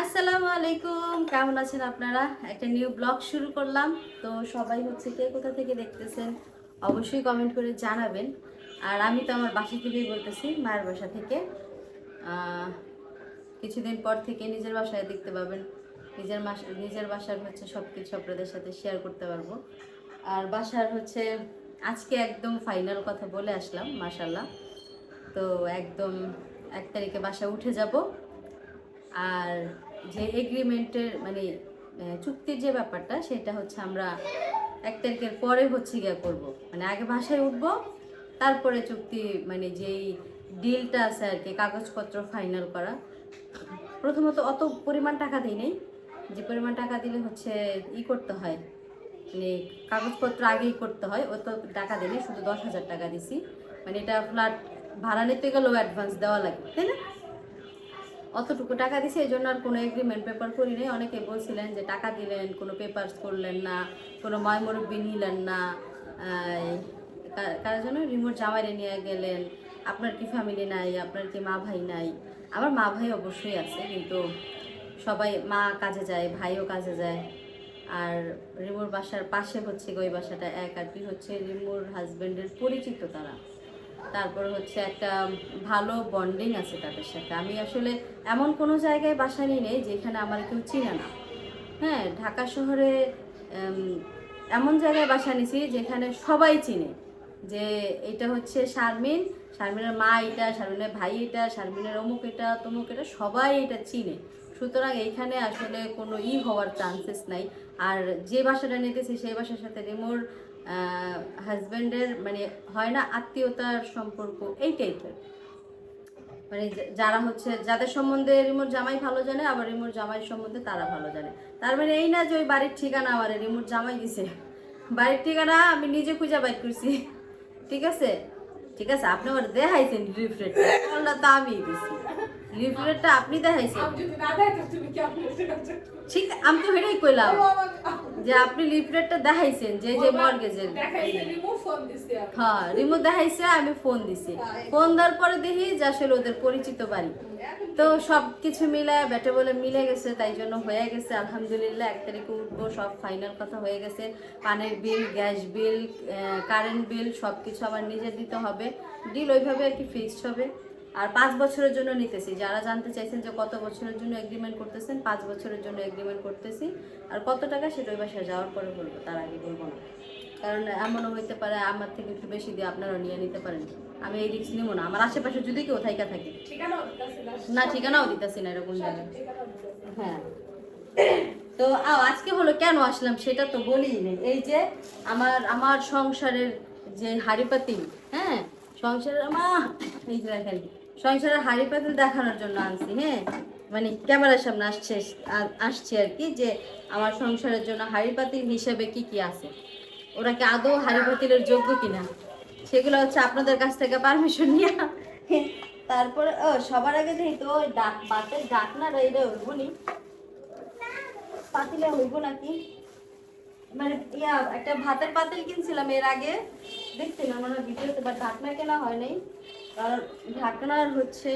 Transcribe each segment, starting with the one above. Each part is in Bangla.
আসসালামু আলাইকুম, কেমন আছেন আপনারা? একটা নিউ ব্লগ শুরু করলাম। তো সবাই হচ্ছে কে কোথা থেকে দেখতেছেন, অবশ্যই কমেন্ট করে জানাবেন। আর আমি তো আমার বাসা থেকেই বলতেছি, মায়ের বাসা থেকে। কিছুদিন পর থেকে নিজের বাসায় দেখতে পাবেন। নিজের মাস, নিজের বাসার হচ্ছে সব কিছু আপনাদের সাথে শেয়ার করতে পারব। আর বাসার হচ্ছে, আজকে একদম ফাইনাল কথা বলে আসলাম মাসাল্লাহ তো একদম এক তারিখে বাসা উঠে যাব। আর যে এগ্রিমেন্টের মানে চুক্তির যে ব্যাপারটা, সেটা হচ্ছে আমরা এক তারিখের পরে হচ্ছে গিয়ে করব। মানে আগে বাসায় উঠবো, তারপরে চুক্তি মানে যেই ডিলটা আছে আর কি, কাগজপত্র ফাইনাল করা। প্রথমত অত পরিমাণ টাকা দিই নেই। যে পরিমাণ টাকা দিলে হচ্ছে ই করতে হয়। মানে কাগজপত্র আগেই করতে হয়, অত টাকা দিলে শুধু দশ হাজার টাকা দিছি। মানে এটা ফ্ল্যাট ভাড়া নিতে গেলেও অ্যাডভান্স দেওয়া লাগে, তাই না? অতটুকু টাকা দিছে এই জন্য আর কোনো এগ্রিমেন্ট পেপার করি নাই। অনেকে বলছিলেন যে টাকা দিলেন কোনো পেপারস করলেন না কোনো ময়মরব্বি নিলেন না। আহ, কা- কার জন্য রিমোট জামাইরে নিয়ে গেলেন। আপনার কি ফ্যামিলি নাই আপনার কি মা ভাই নাই? আমার মা ভাই অবশ্যই আছে কিন্তু সবাই মা কাজে যায় ভাইও কাজে যায়। আর রিমোর বাসার পাশে হচ্ছে গো ওই বাসাটা এক আর কি হচ্ছে রিমোর হাজব্যান্ডের পরিচিত তারা। তারপর হচ্ছে একটা ভালো বন্ডিং আছে তাদের সাথে। আমি আসলে এমন কোনো জায়গায় বাসা নিয়ে নেই যেখানে আমার কেউ চিনে না। হ্যাঁ ঢাকা শহরে এমন জায়গায় বাসা নিছি যেখানে সবাই চিনে। যে এটা হচ্ছে শারমিন, শারমিনের মা এটা, শারমিনের ভাই এটা, শারমিনের অমুক এটা, তমুক এটা, সবাই এটা চিনে। সুতরাং এইখানে আসলে কোনো ই হওয়ার চান্সেস নাই। আর যে বাসাটা নিতেছি সেই বাসার সাথে রিমোর হাজব্যান্ডের মানে হয় না আত্মীয়তার সম্পর্ক, এই টাইপের মানে যারা হচ্ছে, যাদের সম্বন্ধে রিমোট জামাই ভালো জানে, আবার রিমোট জামাই সম্বন্ধে তারা ভালো জানে। তার মানে এই না যে ওই বাড়ির ঠিকানা আমার, রিমোট জামাই দিছে। বাড়ির ঠিকানা আমি নিজে খুঁজে বাইর করছি। ঠিক আছে? ঠিক আছে, আপনি আমার দেখাইছেন বললা তো আমি দিছি। লিফলেটটা আপনি দেখাইছেন। ঠিক আমি তো হেরেই কইলাম যে আপনি লিফলেটটা দেখাইছেন যে যে মর্গেজের। হ্যাঁ রিমোট দেখাইছে আমি ফোন দিছি। ফোন দেওয়ার পরে দেখি যে আসলে ওদের পরিচিত বাড়ি। তো সব কিছু মিলে ব্যাটে বলে মিলে গেছে তাই জন্য হয়ে গেছে আলহামদুলিল্লাহ। এক তারিখে উঠবো সব ফাইনাল কথা হয়ে গেছে। পানির বিল গ্যাস বিল কারেন্ট বিল সব কিছু আমার নিজে দিতে হবে। ডিল ওইভাবে আর কি ফিক্সড হবে। আর পাঁচ বছরের জন্য নিতেছি। যারা জানতে চাইছেন যে কত বছরের জন্য এগ্রিমেন্ট করতেছেন পাঁচ বছরের জন্য এগ্রিমেন্ট করতেছি। আর কত টাকা সেটা ওই বাসায় যাওয়ার পরে বলব তার আগে বলব না। কারণ এমনও হইতে পারে আমার থেকে একটু বেশি দিয়ে আপনারা নিয়ে নিতে পারেন। আমি এই রিস্ক নিব না। আমার আশেপাশে যদি কেউ থাইকা থাকে। না। ঠিকানাও দিতেছি না এরকম জায়গায়। হ্যাঁ। তো আও, আজকে হলো কেন আসলাম সেটা তো বলি এই যে আমার আমার সংসারের যে হাড়িপাতি হ্যাঁ? সংসারের আমার এই যে সংসারের হাড়ি পাতিল দেখানোর জন্য আনছি হ্যাঁ? মানে ক্যামেরার সামনে আসছে আসছে আর কি যে আমার সংসারের জন্য হাড়ি পাতিল হিসেবে কি কি আছে? ওরা কি আদৌ হাড়ি পাতিলের যোগ্য কিনা? সেগুলো হচ্ছে আপনাদের কাছ থেকে পারমিশন নিয়ে। তারপরে, ও, সবার আগে যেহেতু ওই ডাক বাতের ডাকনার এই রে ওইগুলি পাতিলে হইব নাকি? মানে ইয়া, একটা ভাতের পাতিল কিনছিলাম এর আগে। দেখছিলাম আমরা ভিডিওতে বাট ঢাকনা কেনা হয় নাই। কারণ ঢাকনার হচ্ছে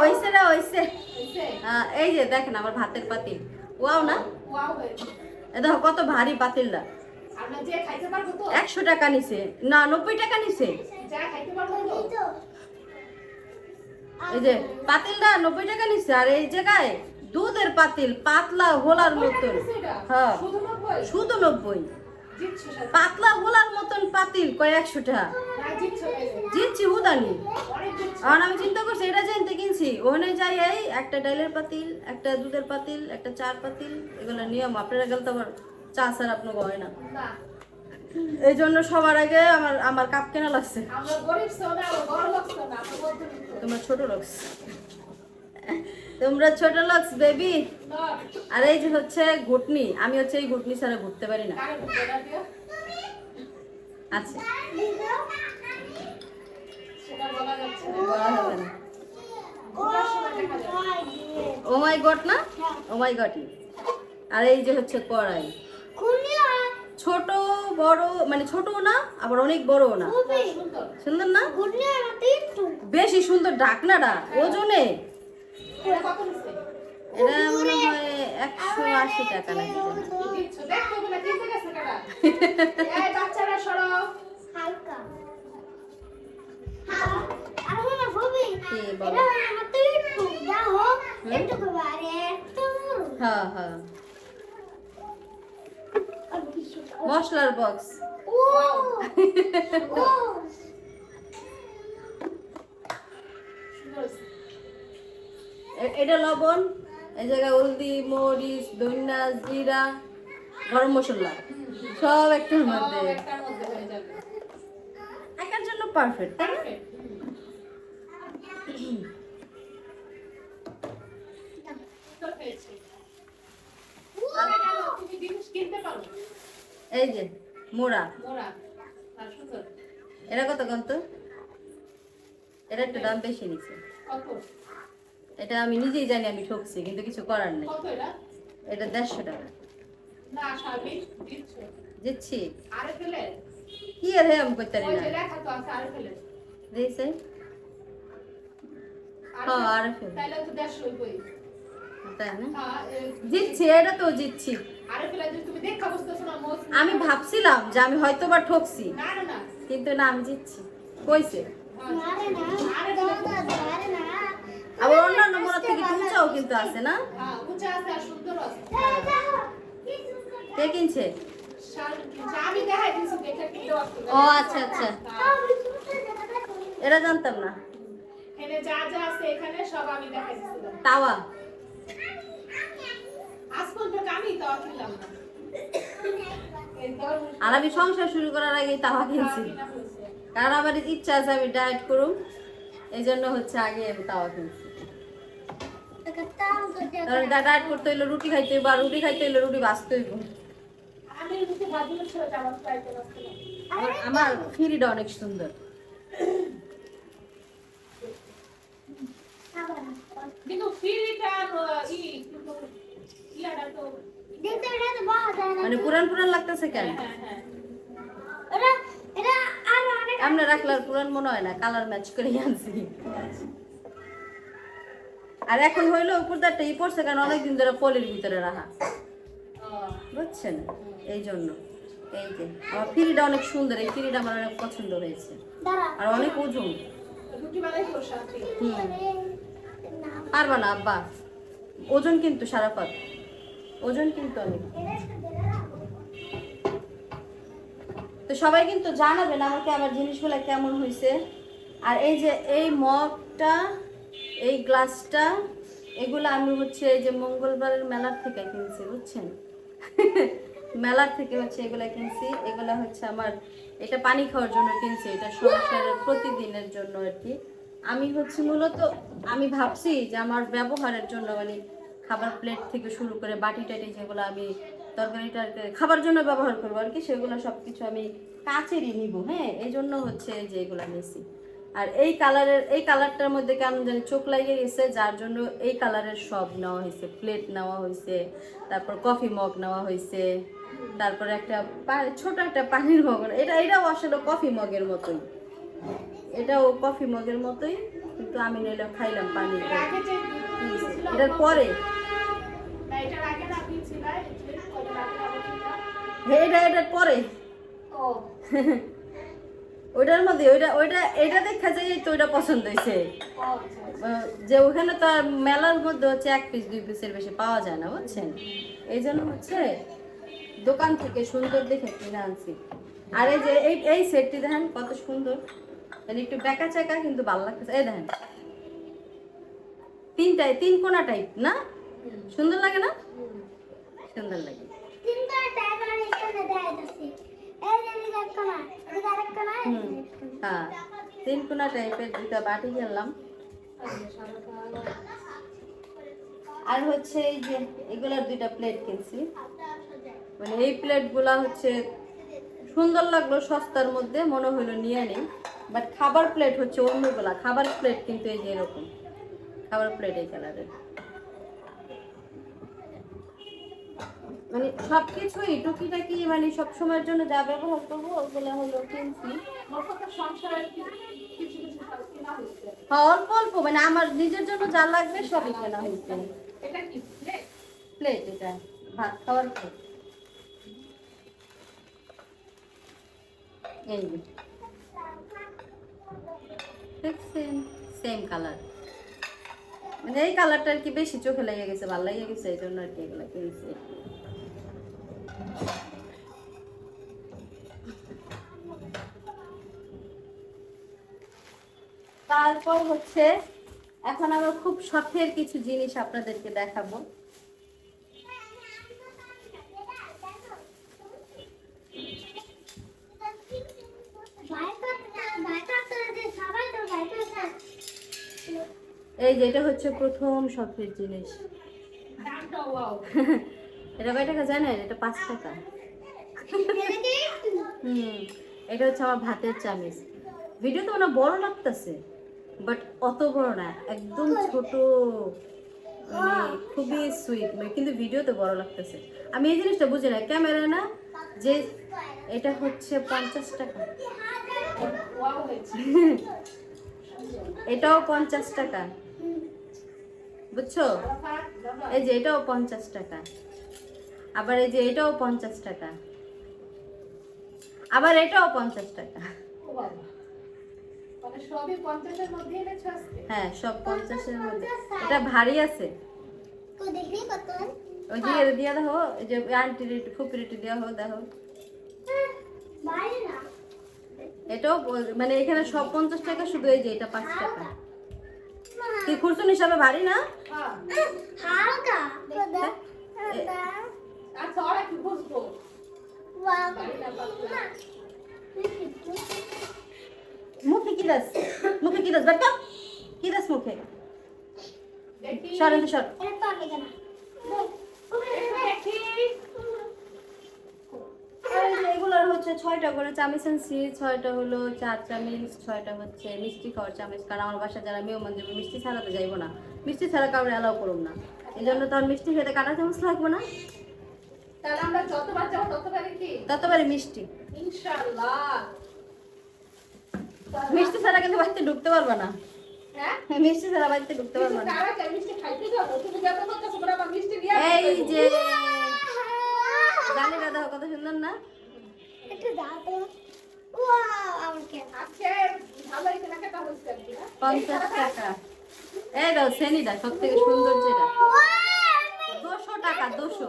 হইছে না হইছে? এই যে দেখেন আমার ভাতের পাতিল। ওয়াও না? এ দেখো কত ভারী পাতিলটা। আপনার যে খাইতে পারব তো? একশো টাকা নিছে। না নব্বই টাকা নিছে। যা খাইতে পারব তো? এই যে পাতিলটা নব্বই টাকা নিচ্ছে আর এই জায়গায় দুধের পাতিল পাতলা হোলার মতন? হ্যাঁ। শুধু নব্বই? পাতলা হোলার মতন পাতিল কয় একশো টাকা? না, জিতছো হুদানি। আর আমি চিন্তা করছি এটা জানতে কিনছি। ওখানে যাই এই একটা ডাইলের পাতিল একটা দুধের পাতিল একটা চার পাতিল এগুলো নিয়ম আপনারা গেলে তো আবার চা স্যার আপনাকে হয় না। এই জন্য সবার আগে আমার আমার কাপ কেনা লাগছে। লোক। তোমরা ছোট লোকস তোমরা ছোট লোকস বেবি আর এই যে হচ্ছে ঘুটনি আমি হচ্ছে এই ঘুটনি ছাড়া ঘুরতে পারি না? আচ্ছা। ও মাই গট না। ও মাই গট আর এই যে হচ্ছে কড়াই। ছোট বড় মানে ছোটও না আবার অনেক বড়ও না। সুন্দর। সুন্দর না? বেশি সুন্দর ঢাকনাটা ওজনে। এটা মনে হয় একশো আশি টাকা বাচ্চারা সরো। হালকা। হ্যাঁ হ্যাঁ। মশলার বক্স। ও। এটা লবণ, এই জায়গায় হলদি, মরিচ, ধনিয়া, জিরা, গরম মশলা, সব একটার মধ্যে। একার জন্য পারফেক্ট তাই না? এই যে, মোড়া। এটা কত কত এটা একটু দাম বেশি নিচ্ছে। এটা আমি নিজেই জানি আমি ঠকছি কিন্তু কিছু করার নেই। এটা? এটা দেড়শো টাকা। দিচ্ছ। দিচ্ছি। কি আর হে আমি করতে পারি না দিয়েছে? হ্যাঁ, হ্যাঁ জিতছি এটা তো জিতছি আমি ভাবছিলাম যে আমি হয়তো বা ঠকছি। না না না। কিন্তু না আমি জিতছি কইছে? আবার অন্যান্য মোড়ার থেকে একটু কিন্তু আছে না? হ্যাঁ আছে আর সুন্দর আছে। কে কিনছে? ও আচ্ছা আচ্ছা। এটা জানতাম না। এখানে যা যা আছে এখানে সব আমি দেখাই দিছিলাম তাওয়া। আর আমি সংসার শুরু করার আগে তাওয়া কিনছি। কিনা কারণ আমার ইচ্ছা আছে আমি ডায়েট করুম। এই জন্য হচ্ছে আগে আমি তাওয়া কিনছি। কারণ ডায়েট করতে হইলে রুটি খাইতে হইব আর রুটি খাইতে হইলে রুটি বাঁচতে হইব। আমার ফিরিটা অনেক সুন্দর। মানে পুরান পুরান লাগতেছে কেন? হ্যাঁ হ্যাঁ অনেক আমরা রাখলে আর পুরান মনে হয় না কালার ম্যাচ করে আনছি। আর এখন হইল উপরদারটা ই পড়ছে কারণ অনেকদিন ধরে পলির ভিতরে রাখা। বুঝছেন? এই জন্য এই যে আমার ফিরিটা অনেক সুন্দর এই ফিরিটা আমার অনেক পছন্দ হয়েছে। আর অনেক ওজন। রুটি বানাই তো শান্তি হুম। না। পারবা না আব্বা। ওজন কিন্তু সারাপাত ওজন কিন্তু অনেক। তো সবাই কিন্তু জানাবেন আমাকে আমার জিনিসগুলো কেমন হয়েছে আর এই যে এই মগটা এই গ্লাসটা এগুলো আমি হচ্ছে এই যে মঙ্গলবারের মেলার থেকে কিনছি, বুঝছেন? মেলার থেকে হচ্ছে এগুলা কিনছি, এগুলা হচ্ছে আমার, এটা পানি খাওয়ার জন্য কিনছি, এটা সংসারের প্রতিদিনের জন্য আর কি। আমি হচ্ছে মূলত, আমি ভাবছি যে আমার ব্যবহারের জন্য মানে খাবার প্লেট থেকে শুরু করে বাটি টাটি যেগুলো আমি তরকারি টরকারি খাবার জন্য ব্যবহার করব আর কি, সেগুলো সব কিছু আমি কাচেরই নিব হ্যাঁ? এই জন্য হচ্ছে যে এগুলো নিছি আর এই কালারের এই কালারটার মধ্যে কেমন জানি চোখ লাগিয়ে গেছে যার জন্য এই কালারের সব নেওয়া হয়েছে। প্লেট নেওয়া হয়েছে তারপর কফি মগ নেওয়া হয়েছে তারপর একটা ছোট একটা পানির মগ এটা এটাও আসলে কফি মগের মতোই। এটাও কফি মগের মতোই কিন্তু আমি নিলাম খাইলাম পানি এটার পরে। হ্যাঁ, এটা এটার পরে? ও। ওইটার মধ্যে, ওইটা ওইটা, এটা দেখা যায় তো ওইটা পছন্দ হয়েছে। যে ওখানে তো আর মেলার মধ্যে হচ্ছে এক পিস দুই পিসের বেশি পাওয়া যায় না, বুঝছেন? এই জন্য হচ্ছে দোকান থেকে সুন্দর দেখে কিনে আনছি। আর এই যে, এই এই সেটটি দেখেন কত সুন্দর। মানে একটু বেকা চেকা, কিন্তু ভালো লাগতেছে। এই দেখেন। তিনটায় তিন কোনা টাইপ না? সুন্দর লাগে না? সুন্দর লাগে। তিনটা টাইগার এখানে দেয় হ্যাঁ তিন টাইপের দুটা বাটি কিনলাম। আর হচ্ছে এই যে এগুলার দুইটা প্লেট কিনছি। মানে এই প্লেটগুলা হচ্ছে সুন্দর লাগল সস্তার মধ্যে, মনে হলো নিয়ে নেই। বাট খাবার প্লেট হচ্ছে অন্যগুলা। খাবার প্লেট কিন্তু এই যে এরকম। খাবার প্লেট এই কালারের মানে সব কিছুই টুকিটাকি মানে সব সময়ের জন্য যা ব্যবহার করব ওগুলো হলো কিনছি। হ্যাঁ অল্প অল্প মানে আমার নিজের জন্য যা লাগবে সবই কেনা হয়েছে? প্লেট এটা ভাত খাওয়ার প্লেট এই দেখছেন সেম কালার মানে এই কালারটা আর কি বেশি চোখে লেগে গেছে ভালো লেগে গেছে এই জন্য আর কি এগুলো কিনছি। তারপর হচ্ছে এখন আমার খুব শখের কিছু জিনিস আপনাদেরকে দেখাবো এই যেটা হচ্ছে প্রথম শখের জিনিস। এটা কয় টাকা জানেন? এটা পাঁচ টাকা। হুম, এটা হচ্ছে আমার ভাতের চামিচ। ভিডিও তো মানে বড় লাগতেছে বাট অত বড় না, একদম ছোট মানে খুবই সুইট মানে কিন্তু ভিডিওতে বড় লাগতেছে। আমি এই জিনিসটা বুঝি না, ক্যামেরা না, যে এটা হচ্ছে পঞ্চাশ টাকা। এটাও পঞ্চাশ টাকা, বুঝছ? এই যে এটাও পঞ্চাশ টাকা। আবার এই যে এটাও পঞ্চাশ টাকা। আবার এটাও পঞ্চাশ টাকা। ও বাবা। মানে সবই পঞ্চাশের মধ্যে এনেছো আজকে? হ্যাঁ সব পঞ্চাশের মধ্যে। এটা ভারী আছে। ওই দিয়া দেখো এই যে খুপির একটু দেওয়া হোক দেখো। এটাও মানে এখানে সব পঞ্চাশ টাকা শুধু এই যে এটা পাঁচ টাকা। কি খুরসুন হিসাবে ভারী না? হ্যাঁ। হালকা। আচ্ছা, ওরা কি বুঝব? মুখে কি দাস? মুখে কি দাস? বেটা কি দাস মুখে। সরেন সর এগুলোর হচ্ছে ছয়টা করে চামিচ আনছি ছয়টা হলো চার চামিচ ছয়টা হচ্ছে মিষ্টি খাওয়ার চামিচ। কারণ আমার বাসা যারা মেহমান যাবে মিষ্টি ছাড়া তো যাইবো না। মিষ্টি ছাড়া কাউরে অ্যালাউ করুম না। এই জন্য তো আর মিষ্টি খেতে কাটা চামচ লাগবো না। তাহলে আমরা যতবার যাব ততবারই কি? ততবারে মিষ্টি। ইনশাআল্লাহ। মিষ্টি ছাড়া কিন্তু বাড়িতে ঢুকতে পারবে না। হ্যাঁ? মিষ্টি ছাড়া বাড়িতে ঢুকতে পারবে না। এই যে জালিটা দেখো কত সুন্দর না? হ্যাঁ? পঞ্চাশ টাকা। এই দাও সব থেকে সুন্দর যেটা। দুশো টাকা দুশো।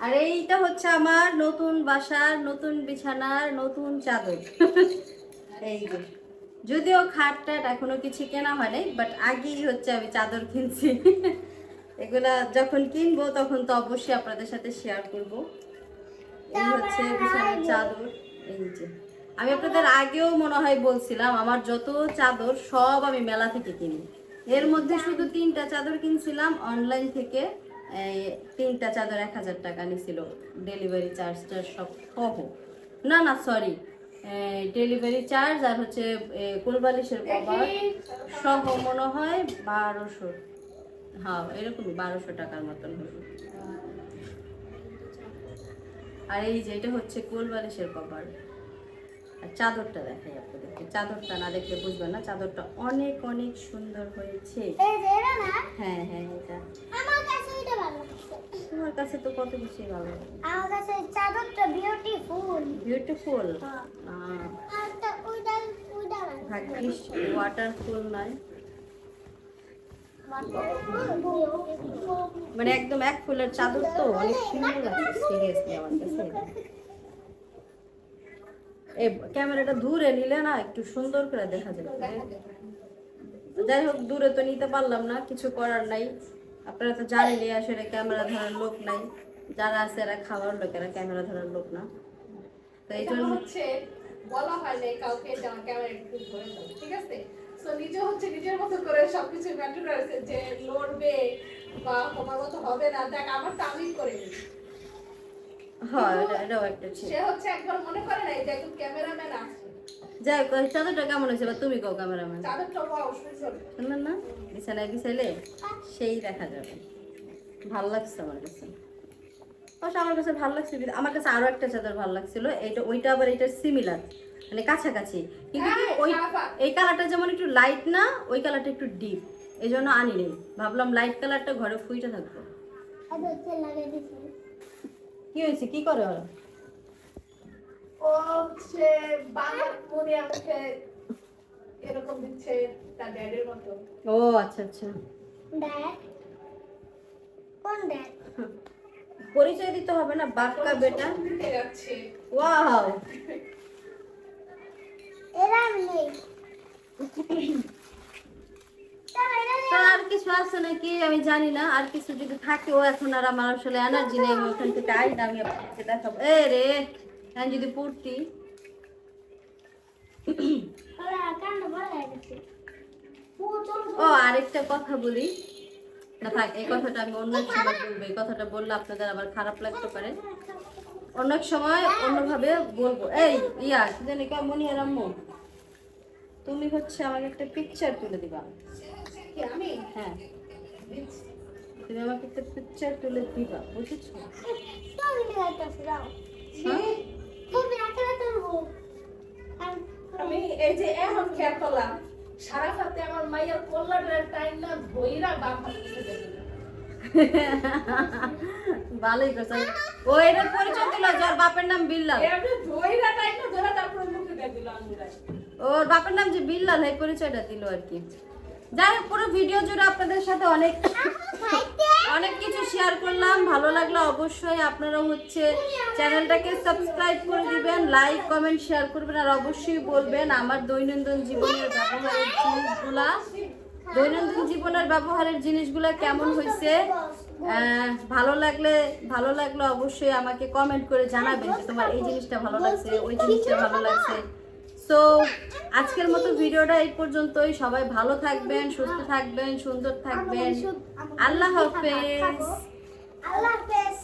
আর এইটা হচ্ছে আমার নতুন বাসার, নতুন বিছানার, নতুন চাদর। এই যে। যদিও খাট টাট এখনও কিছু কেনা হয় নাই বাট আগেই হচ্ছে আমি চাদর কিনছি। এগুলা যখন কিনবো তখন তো অবশ্যই আপনাদের সাথে শেয়ার করব। এই হচ্ছে বিছানার চাদর, এই যে। আমি আপনাদের আগেও মনে হয় বলছিলাম, আমার যত চাদর সব আমি মেলা থেকে কিনি। এর মধ্যে শুধু তিনটা চাদর কিনছিলাম অনলাইন থেকে তিনটা চাদর এক হাজার টাকা নিছিল। ডেলিভারি চার্জটা সব সহ না না সরি ডেলিভারি চার্জ আর হচ্ছে কোলবালিশের কভার সহ মনে হয় বারোশো। হ্যাঁ এরকমই বারোশো টাকার মতন হলো। আর এই যে, এটা হচ্ছে কোলবালিশের কভার আর চাদরটা দেখাই আপনাদেরকে। চাদরটা না দেখলে বুঝবেন না চাদরটা অনেক অনেক সুন্দর হয়েছে। হ্যাঁ হ্যাঁ এটা। তোমার কাছে তো কত বেশি ভালো আমার কাছে চাদরটা বিউটিফুল বিউটিফুল ভাগ্যিস ওয়াটারফুল নয় মানে একদম এক ফুলের চাদর তো অনেক সুন্দর লাগছে। সিরিয়াসলি আমার কাছে। এই ক্যামেরাটা দূরে নিলে না একটু সুন্দর করে দেখা যাবে যাই হোক দূরে তো নিতে পারলাম না কিছু করার নাই। আপনারা তো জানেনই আসলে ক্যামেরা ধরার লোক নাই। যারা আছে এরা খাওয়ার লোক এরা ক্যামেরা ধরার লোক না। তো এই জন্য হচ্ছে বলা হয় নাই কাউকে ক্যামেরা একটু ধরে ঠিক আছে? সো নিজে হচ্ছে নিজের মতো করে সবকিছু মেনটেন করেছে যে লড়বে বা তোমার মতো হবে না। দেখ আমার তো আমি করে নিই হ্যাঁ এটাও একটা ঠিক। সে হচ্ছে একবার মনে করে নাই যে একজন ক্যামেরাম্যান আছে। যাই হোক ওই চাদরটা কেমন হয়েছে বা তুমি ক্যামেরাম্যান। শুনলেন না বিছানায় বিছাইলে সেই দেখা যাবে। ভালো লাগছে আমার কাছে। অবশ্য আমার কাছে ভালো লাগছে আমার কাছে আরও একটা চাদর ভালো লাগছিল এইটা ওইটা আবার এটা সিমিলার মানে কাছাকাছি। কিন্তু হ্যাঁ, ওই এই কালারটা যেমন একটু লাইট না ওই কালারটা একটু ডিপ এই জন্য আনি নেই। ভাবলাম লাইট কালারটা ঘরে ফুইটা থাকব আর হচ্ছে লাগিয়ে দিছি কি হয়েছে? কি করে ওরা? ও হচ্ছে বাংলা মনে আমাকে এরকম দিচ্ছে তার ড্যাডের মতো। ও আচ্ছা আচ্ছা। ড্যাড কোন ড্যাড পরিচয় দিতে হবে না বাক্কা বেটা। ওয়াও এরা নেই চলো, এরা তো আর কিছু আছে নাকি? আমি জানি না, আর কিছু যদি থাকে, ও এখন আর আমার আসলে এনার্জি নেই, আমি ওখান থেকে আই না আমি আপনাকে দেখাবো। এ রে, আমি যদি পড়তি। ও, আরেকটা কথা বলি। না, থাক, এই কথাটা আমি অন্য সময় বলব, এই কথাটা বললে আপনাদের আবার খারাপ লাগতে পারে। অন্য এক সময় অন্যভাবে বলব। এই, ইয়া জানি কা মনিয়ার আম্মু? তুমি হচ্ছে আমাকে একটা পিকচার তুলে দিবা। কি আমি? হ্যাঁ। তুমি আমাকে একটা পিকচার তুলে দিবা বুঝেছ? তুমি লাগাইতেছো দাও হ্যাঁ? তুমি একা তুলবো। আমি এই যে এখন খেয়াল করলাম সারা সাথে আমার মাইয়ার কল্লাটার টাইম না ধইরা বাপ হাতে ভালোই করছে। ও এটার পরিচয় দিল যার বাপের নাম বিল্লাল। ধইরা টাইম না ধরে তারপরে মুখে দিল ওর বাপের নাম যে বিল্লাল এই পরিচয়টা দিল আর কি। যাই হোক, পুরো ভিডিও জুড়ে আপনাদের সাথে অনেক অনেক কিছু শেয়ার করলাম। ভালো লাগল অবশ্যই আপনারা হচ্ছে চ্যানেলটাকে সাবস্ক্রাইব করে দিবেন লাইক কমেন্ট শেয়ার করবেন, আর অবশ্যই বলবেন আমার দৈনন্দিন জীবনের ব্যবহারের জিনিসগুলা। দৈনন্দিন জীবনের ব্যবহারের জিনিসগুলা কেমন হয়েছে? ভালো লাগলে ভালো লাগলে অবশ্যই আমাকে কমেন্ট করে জানাবেন তোমার এই জিনিসটা ভালো লাগছে, ওই জিনিসটা ভালো লাগছে। সো আজকের মতো ভিডিওটা এই পর্যন্তই। সবাই ভালো থাকবেন সুস্থ থাকবেন সুন্দর থাকবেন। আল্লাহ হাফেজ। আল্লাহ হাফেজ।